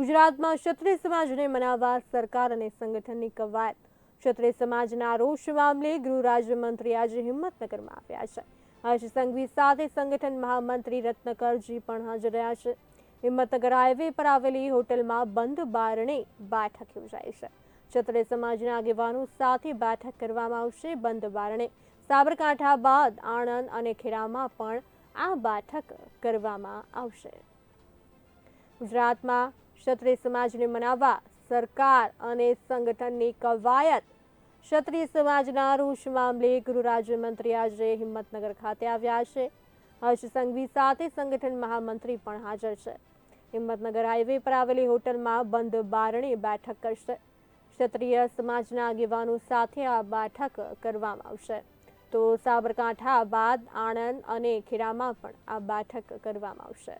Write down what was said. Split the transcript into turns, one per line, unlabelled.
ગુજરાતમાં ક્ષત્રિય સમાજને મનાવવા સરકાર અને સંગઠનની કવાયત. ક્ષત્રિય સમાજના રોષ મામલે ગૃહ રાજ્યમંત્રી આજે હિંમતનગરમાં આવ્યા છે. હર્ષ સંઘવી સાથે સંગઠન મહામંત્રી રત્નકરજી પણ હાજર રહ્યા છે. હિંમતનગર હાઈવે પર આવેલી હોટલમાં બંધ બારણે બેઠક યોજાઈ છે. ક્ષત્રિય સમાજના આગેવાનો સાથે બેઠક કરવામાં આવશે બંધ બારણે. સાબરકાંઠા બાદ આણંદ અને ખેડામાં પણ આ બેઠક કરવામાં આવશે. ગુજરાતમાં ક્ષત્રિય સમાજને મનાવવા સરકાર અને સંગઠનની કવાયત. ક્ષત્રિય સમાજના રોષ મામલે ગૃહ રાજ્યમંત્રી આજે હિંમતનગર ખાતે આવ્યા છે. હર્ષ સંઘવી સાથે સંગઠન મહામંત્રી પણ હાજર છે. હિંમતનગર હાઈવે પર આવેલી હોટલમાં બંધ બારણે બેઠક કરશે. ક્ષત્રિય સમાજના આગેવાનો સાથે આ બેઠક કરવામાં આવશે. તો સાબરકાંઠા બાદ આણંદ અને ખેડામાં પણ આ બેઠક કરવામાં આવશે.